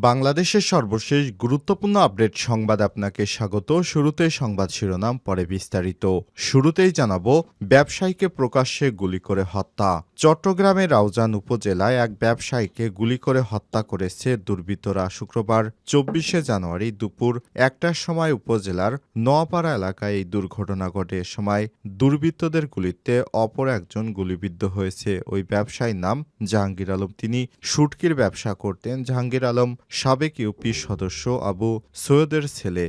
বাংলাদেশের সর্বশেষ গুরুত্বপূর্ণ আপডেট সংবাদ আপনাকে স্বাগত। শুরুতে সংবাদ শিরোনাম, পরে বিস্তারিত। শুরুতেই জানাব, ব্যবসায়ীকে প্রকাশ্যে গুলি করে হত্যা। চট্টগ্রামের রাউজান উপজেলায় এক ব্যবসায়ীকে গুলি করে হত্যা করেছে দুর্বৃত্তরা শুক্রবার, চব্বিশে জানুয়ারি দুপুর একটার সময় উপজেলার নোয়াপাড়া এলাকায় এই দুর্ঘটনা ঘটে। সময় দুর্বৃত্তদের গুলিতে অপর একজন গুলিবিদ্ধ হয়েছে। ওই ব্যবসায়ীর নাম জাহাঙ্গীর আলম। তিনি শুটকির ব্যবসা করতেন। জাহাঙ্গীর আলম সাবেক ইউপি সদস্য আবু সৈয়দের ছেলে।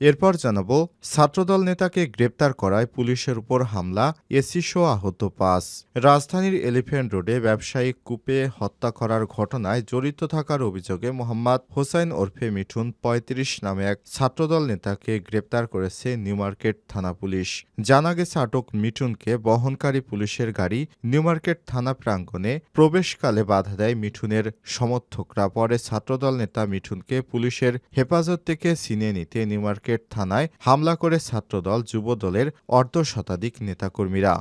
এরপর জানাব, ছাত্রদল নেতাকে গ্রেপ্তার করায় পুলিশের উপর হামলা এসিসহ আহত পাঁচ। রাজধানীর এলিফ্যান্ট রোডে ব্যবসায়ী কূপে হত্যা করার ঘটনায় জড়িত থাকার অভিযোগে মোহাম্মদ হোসাইন ওরফে মিঠুন ৩৫ নামে এক ছাত্রদল নেতাকে গ্রেপ্তার করেছে নিউমার্কেট থানা পুলিশ। জানা গেছে, আটক মিঠুনকে বহনকারী পুলিশের গাড়ি নিউমার্কেট থানা প্রাঙ্গণে প্রবেশকালে বাধা দেয় মিঠুনের সমর্থকরা। পরে ছাত্রদল নেতা মিঠুনকে পুলিশের হেফাজত থেকে ছিনিয়ে নিতে নিউমার্কেট থানায় হামলা করে ছাত্রদল যুবদলের অর্ধ শতাধিক নেতাকর্মীরা।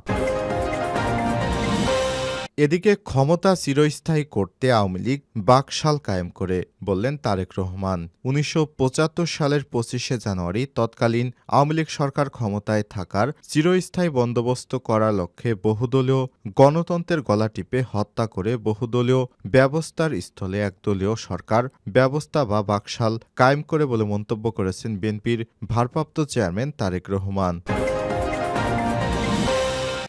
এদিকে ক্ষমতা চিরস্থায়ী করতে আওয়ামী লীগ বাকশাল কায়েম করে বললেন তারেক রহমান। উনিশশো পঁচাত্তর সালের পঁচিশে জানুয়ারি তৎকালীন আওয়ামী লীগ সরকার ক্ষমতায় থাকার চিরস্থায়ী বন্দোবস্ত করার লক্ষ্যে বহুদলীয় গণতন্ত্রের গলা টিপে হত্যা করে বহুদলীয় ব্যবস্থার স্থলে একদলীয় সরকার ব্যবস্থা বা বাকশাল কায়েম করে বলে মন্তব্য করেছেন বিএনপির ভারপ্রাপ্ত চেয়ারম্যান তারেক রহমান।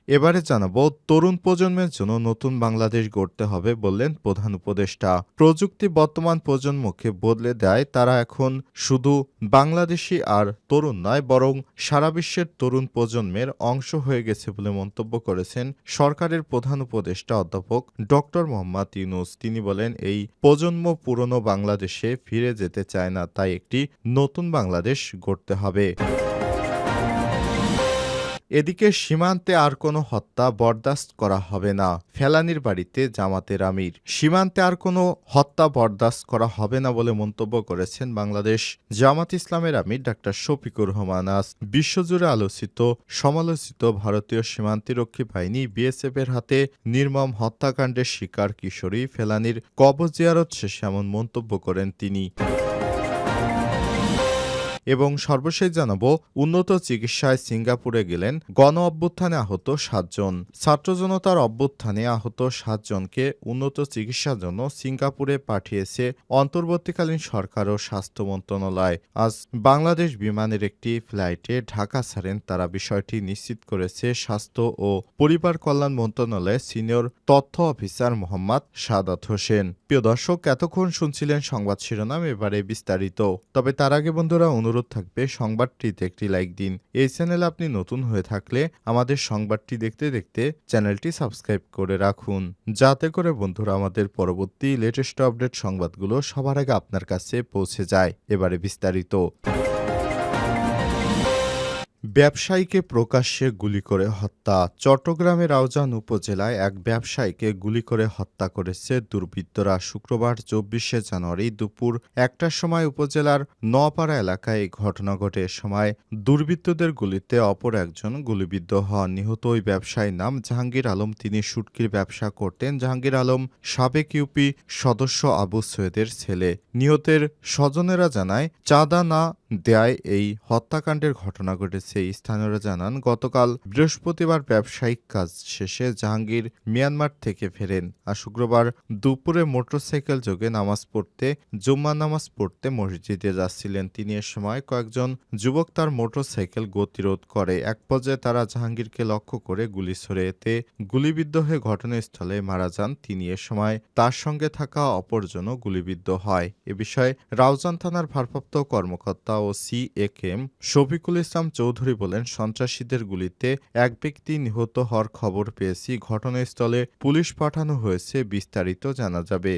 এবারে জানাব, তরুণ প্রজন্মের জন্য নতুন বাংলাদেশ গড়তে হবে বললেন প্রধান উপদেষ্টা। প্রযুক্তি বর্তমান প্রজন্মকে বদলে দেয়, তারা এখন শুধু বাংলাদেশি আর তরুণ নয়, বরং সারা বিশ্বের তরুণ প্রজন্মের অংশ হয়ে গেছে বলে মন্তব্য করেছেন সরকারের প্রধান উপদেষ্টা অধ্যাপক ডক্টর মোহাম্মদ ইউনুস। তিনি বলেন, এই প্রজন্ম পুরনো বাংলাদেশে ফিরে যেতে চায় না, তাই একটি নতুন বাংলাদেশ গড়তে হবে। এদিকে সীমান্তে আর কোনো হত্যা বরদাস্ত করা হবে না, ফেলানির বাড়িতে জামাতের আমির। সীমান্তে আর কোনো হত্যা বরদাস্ত করা হবে না বলে মন্তব্য করেছেন বাংলাদেশ জামাত ইসলামের আমির ডাক্তার শফিকুর রহমান। আজ বিশ্বজুড়ে আলোচিত, সমালোচিত ভারতীয় সীমান্তিরক্ষী বাহিনী বিএসএফ এর হাতে নির্মম হত্যাকাণ্ডের শিকার কিশোরী ফেলানির কবর জিয়ারত শেষে এমন মন্তব্য করেন তিনি। এবং সর্বশেষ জানাব, উন্নত চিকিৎসায় সিঙ্গাপুরে গেলেন গণ অভ্যুত্থানে আহত সাতজন। ছাত্র জনতার অভ্যুত্থানে আহত সাতজনকে উন্নত চিকিৎসার জন্য সিঙ্গাপুরে পাঠিয়েছে অন্তর্বর্তীকালীন সরকার ও স্বাস্থ্য মন্ত্রণালয়। আজ বাংলাদেশ বিমানের একটি ফ্লাইটে ঢাকা ছাড়েন তারা বিষয়টি নিশ্চিত করেছে স্বাস্থ্য ও পরিবার কল্যাণ মন্ত্রণালয়ের সিনিয়র তথ্য অফিসার মোহাম্মদ সাদাত হোসেন। প্রিয় দর্শক, এতক্ষণ শুনছিলেন সংবাদ শিরোনাম, এবারে বিস্তারিত। তবে তার আগে বন্ধুরা, অনুরোধ থাকবে, সংবাদটিতে একটি লাইক দিন। এই চ্যানেল আপনি নতুন হয়ে থাকলে আমাদের সংবাদটি দেখতে দেখতে চ্যানেলটি সাবস্ক্রাইব করে রাখুন। যাতে করে বন্ধুরা, আমাদের পরবর্তী লেটেস্ট আপডেট সংবাদগুলো সবার আগে আপনার কাছে পৌঁছে যায়। এবারে বিস্তারিত। ব্যবসায়ীকে প্রকাশ্যে গুলি করে হত্যা। চট্টগ্রামের আউজান উপজেলায় এক ব্যবসায়ীকে গুলি করে হত্যা করেছে দুর্বৃত্তরা শুক্রবার চব্বিশে জানুয়ারি দুপুর একটার সময় উপজেলার নপাড়া এলাকায় এই ঘটনা ঘটে। সময় দুর্বৃত্তদের গুলিতে অপর একজন গুলিবিদ্ধ হন। নিহত ওই ব্যবসায়ীর নাম জাহাঙ্গীর আলম। তিনি শুটকির ব্যবসা করতেন। জাহাঙ্গীর আলম সাবেক ইউপি সদস্য আবু সৈয়দের ছেলে। নিহতের স্বজনেরা জানায়, চাঁদা না দেয় এই হত্যাকাণ্ডের ঘটনা ঘটেছে স্থানীয়রা জানান, গতকাল বৃহস্পতিবার ব্যবসায়িক কাজ শেষে জাহাঙ্গীর মিয়ানমার থেকে ফেরেন আর শুক্রবার দুপুরে মোটরসাইকেল যোগে নামাজ পড়তে জুম্মা নামাজ পড়তে মসজিদে যাচ্ছিলেন। তিনি এ সময় কয়েকজন যুবক তার মোটরসাইকেল গতিরোধ করে। এক পর্যায়ে তারা জাহাঙ্গীরকে লক্ষ্য করে গুলি ছড়ে, এতে গুলিবিদ্ধ হয়ে ঘটনাস্থলে মারা যান। তিনি এ সময় তার সঙ্গে থাকা অপরজনও গুলিবিদ্ধ হয়। এ বিষয়ে রাউজান থানার ভারপ্রাপ্ত কর্মকর্তা O C M Shafiqul Islam Chowdhury বলেন, সন্ত্রাসীদের গুলিতে এক ব্যক্তি নিহত হওয়ার খবর পেয়েছি। ঘটনাস্থলে পুলিশ পাঠানো হয়েছে, বিস্তারিত জানা যাবে।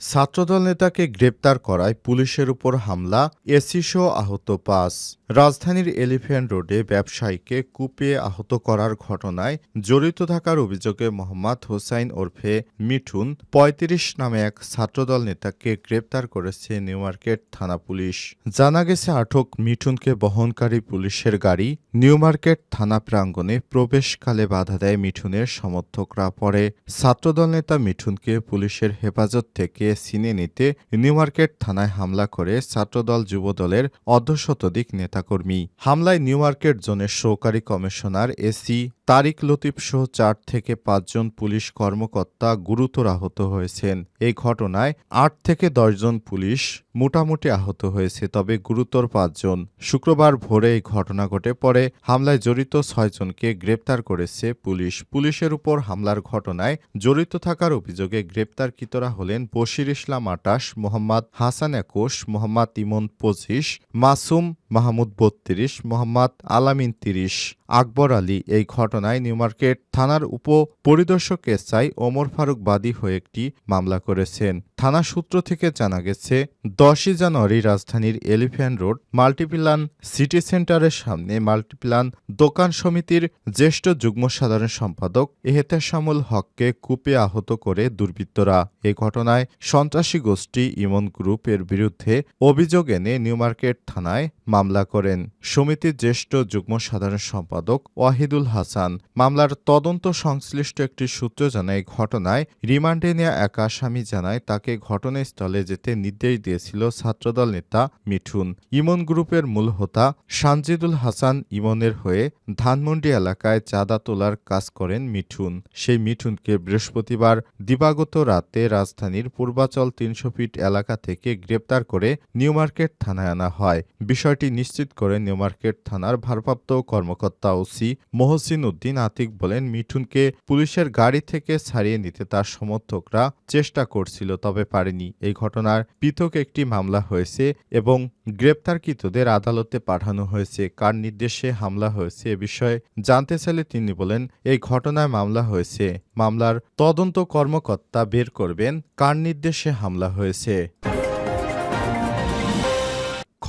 ছাত্রদল নেতাকে গ্রেপ্তার করায় পুলিশের উপর হামলা এসিসহ আহত পাঁচ। রাজধানীর এলিফ্যান্ট রোডে ব্যবসায়ীকে কুপিয়ে আহত করার ঘটনায় জড়িত থাকার অভিযোগে মোহাম্মদ হোসাইন ওরফে মিঠুন ৩৫ নামে এক ছাত্রদল নেতাকে গ্রেপ্তার করেছে নিউমার্কেট থানা পুলিশ। জানা গেছে, আটক মিঠুনকে বহনকারী পুলিশের গাড়ি নিউমার্কেট থানা প্রাঙ্গণে প্রবেশকালে বাধা দেয় মিঠুনের সমর্থকরা। পরে ছাত্রদল নেতা মিঠুনকে পুলিশের হেফাজত থেকে ছিনে নিতে নিউমার্কেট থানায় হামলা করে ছাত্রদল যুবদলের অর্ধশতাধিক নেতাকর্মী। হামলায় নিউমার্কেট জোনের সহকারী কমিশনার এসি তারিক লতিফ সহ চার থেকে পাঁচজন পুলিশ কর্মকর্তা গুরুতর আহত হয়েছেন। এই ঘটনায় আট থেকে দশজন পুলিশ মোটামুটি আহত হয়েছে, তবে গুরুতর পাঁচজন। শুক্রবার ভোরে এই ঘটনা ঘটে পরে হামলায় জড়িত ছয়জনকে গ্রেপ্তার করেছে পুলিশ। পুলিশের উপর হামলার ঘটনায় জড়িত থাকার অভিযোগে গ্রেপ্তারকৃতরা হলেন বশির ইসলাম আটাশ, মোহাম্মদ হাসান একুশ, মোহাম্মদ ইমন পঁচিশ, মাসুম মাহমুদ বত্রিশ, মোহাম্মদ আলামিন তিরিশ। আকবর আলী এই ঘটনায় নিউমার্কেট থানার উপ পরিদর্শক এসআই ওমর ফারুক বাদী হয়ে একটি মামলা করেছেন। থানা সূত্র থেকে জানা গেছে, দশই জানুয়ারি রাজধানীর এলিফ্যান্ট রোড মাল্টিপ্লান সিটি সেন্টারের সামনে মাল্টিপ্লান দোকান সমিতির জ্যেষ্ঠ যুগ্ম সাধারণ সম্পাদক এহেতেশামুল হককে কূপে আহত করে দুর্বৃত্তরা। এ ঘটনায় সন্ত্রাসী গোষ্ঠী ইমন গ্রুপের বিরুদ্ধে অভিযোগ এনে নিউমার্কেট থানায় মামলা করেন। সমিতির জ্যেষ্ঠ যুগ্ম সাধারণ সম্পাদক ওয়াহিদুল হাসান মামলার তদন্ত সংশ্লিষ্ট একটি সূত্র জানায়, ঘটনায় রিমান্ডে নেওয়া এক আসামি জানায়, তাকে ঘটনাস্থলে যেতে নির্দেশ দিয়েছিল ছাত্রদল নেতা মিঠুন। ইমন গ্রুপের মূল হোতা সানজিদুল হাসান ইমনের হয়ে ধানমন্ডি এলাকায় চাঁদা তোলার কাজ করেন মিঠুন। সেই মিঠুনকে বৃহস্পতিবার দিবাগত রাতে রাজধানীর পূর্বাচল তিনশো ফিট এলাকা থেকে গ্রেপ্তার করে নিউমার্কেট থানায় আনা হয়। বিষয়টি নিশ্চিত করে নিউমার্কেট থানার ভারপ্রাপ্ত কর্মকর্তা ওসি মহসিন উদ্দিন আতিক বলেন, মিঠুনকে পুলিশের গাড়ি থেকে ছাড়িয়ে নিতে তার সমর্থকরা চেষ্টা করছিল, তবে পারেনি। এই ঘটনার পৃথক একটি মামলা হয়েছে এবং গ্রেপ্তারকৃতদের আদালতে পাঠানো হয়েছে। কার নির্দেশে হামলা হয়েছে এ বিষয়ে জানতে চাইলে তিনি বলেন, এই ঘটনায় মামলা হয়েছে। মামলার তদন্ত কর্মকর্তা বের করবেন, কার নির্দেশে হামলা হয়েছে।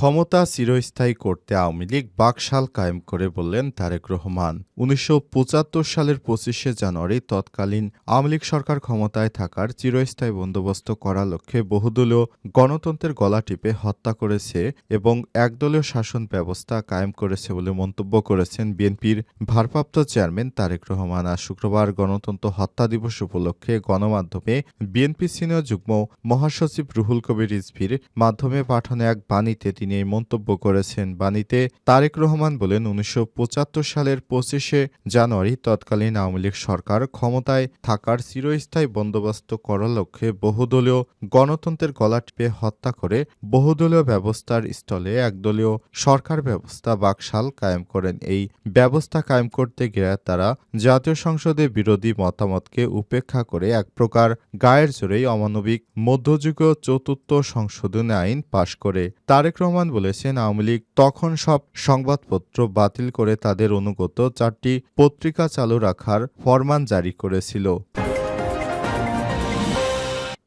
ক্ষমতা চিরস্থায়ী করতে আওয়ামী লীগ বাকশাল কায়েম করে বললেন তারেক রহমান। উনিশশো পঁচাত্তর সালের পঁচিশে জানুয়ারি তৎকালীন আওয়ামী লীগ সরকার ক্ষমতায় থাকার চিরস্থায়ী বন্দোবস্ত করার লক্ষ্যে বহুদলীয় গণতন্ত্রের গলা টিপে হত্যা করেছে এবং একদলীয় শাসন ব্যবস্থা কায়েম করেছে বলে মন্তব্য করেছেন বিএনপির ভারপ্রাপ্ত চেয়ারম্যান তারেক রহমান। আজ শুক্রবার গণতন্ত্র হত্যা দিবস উপলক্ষে গণমাধ্যমে বিএনপি সিনিয়র যুগ্ম মহাসচিব রুহুল কবির রিজভির মাধ্যমে পাঠানো এক বাণীতে তিনি এই মন্তব্য করেছেন। বাণীতে তারেক রহমান বলেন, উনিশশো পঁচাত্তর সালের পঁচিশে জানুয়ারি তৎকালীন আওয়ামী লীগ সরকার ক্ষমতায় থাকার চিরস্থায়ী বন্দোবস্ত করার লক্ষ্যে বহুদলীয় গণতন্ত্রের গলা টিপে হত্যা করে বহুদলীয় ব্যবস্থার স্থলে একদলীয় সরকার ব্যবস্থা বাকশাল কায়েম করেন। এই ব্যবস্থা কায়েম করতে গিয়ে তারা জাতীয় সংসদে বিরোধী মতামতকে উপেক্ষা করে এক প্রকার গায়ের জোরেই অমানবিক মধ্যযুগীয় চতুর্থ সংশোধনী আইন পাশ করে। তারেক রহমান বলেছেন আওয়ামী লীগ। তখন সব সংবাদপত্র বাতিল করে তাদের অনুগত চারটি পত্রিকা চালু রাখার ফরমান জারি করেছিল।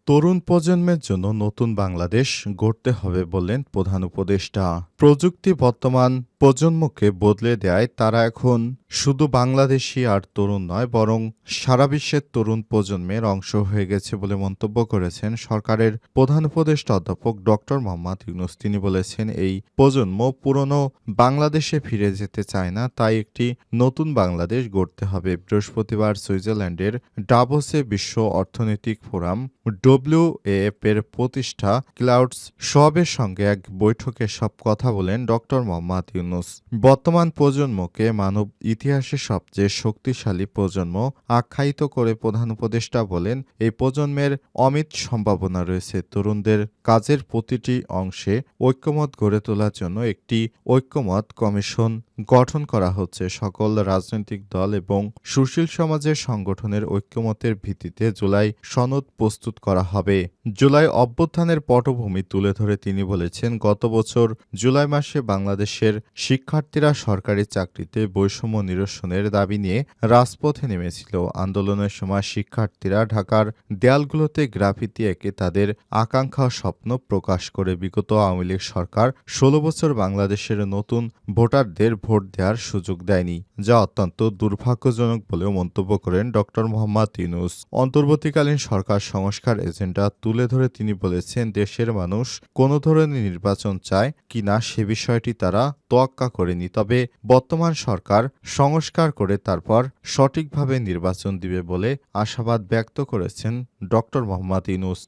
তরুণ প্রজন্মের জন্য নতুন বাংলাদেশ গড়তে হবে বললেন প্রধান উপদেষ্টা। প্রযুক্তি বর্তমান প্রজন্মকে বদলে দেয়, তারা এখন শুধু বাংলাদেশি আর তরুণ নয়, বরং সারা বিশ্বের তরুণ প্রজন্মের অংশ হয়ে গেছে বলে মন্তব্য করেছেন সরকারের প্রধান উপদেষ্টা অধ্যাপক ডক্টর মোহাম্মদ ইউনুস। তিনি বলেছেন, এই প্রজন্ম পুরনো বাংলাদেশে ফিরে যেতে চায় না, তাই একটি নতুন বাংলাদেশ গড়তে হবে। বৃহস্পতিবার সুইজারল্যান্ডের ডাভোসে বিশ্ব অর্থনৈতিক ফোরাম ডব্লিউএএফ এর প্রতিষ্ঠা ক্লাউডস সবের সঙ্গে এক বৈঠকে সব কথা বলেন ডক্টর মোহাম্মদ ইউনুস। বর্তমান প্রজন্মকে মানব ইতিহাসের সবচেয়ে শক্তিশালী প্রজন্ম আখ্যায়িত করে প্রধান উপদেষ্টা বলেন, এই প্রজন্মের অমিত সম্ভাবনা রয়েছে তরুণদের কাজের প্রতিটি অংশে ঐক্যমত গড়ে তোলার জন্য একটি ঐক্যমত কমিশন। গঠন করা হচ্ছে সকল রাজনৈতিক দল এবং সুশীল সমাজের সংগঠনের ঐক্যমতের ভিত্তিতে জুলাই সনদ প্রস্তুত করা হবে। জুলাই অভ্যুত্থানের পটভূমি তুলে ধরে তিনি বলেছেন, গত বছর জুলাই মাসে বাংলাদেশের শিক্ষার্থীরা সরকারি চাকরিতে বৈষম্য নিরসনের দাবি নিয়ে রাজপথে নেমেছিল। আন্দোলনের সময় শিক্ষার্থীরা ঢাকার দেয়ালগুলোতে গ্রাফিতি এঁকে তাদের আকাঙ্ক্ষা স্বপ্ন প্রকাশ করে। বিগত আওয়ামী লীগ সরকার ষোলো বছর বাংলাদেশের নতুন ভোটারদের ভোট দেওয়ার সুযোগ দেয়নি, যা অত্যন্ত দুর্ভাগ্যজনক বলেও মন্তব্য করেন ড. মোহাম্মদ ইউনুস। অন্তর্বর্তীকালীন সরকার সংস্কার এজেন্ডা তুলে ধরে তিনি বলেছেন, দেশের মানুষ কোনো ধরনের নির্বাচন চায় কি না সে বিষয়টি তারা তোয়াক্কা করেনি। তবে বর্তমান সরকার সংস্কার করে তারপর সঠিকভাবে নির্বাচন দিবে বলে আশাবাদ ব্যক্ত করেছেন ড. মোহাম্মদ ইউনুস।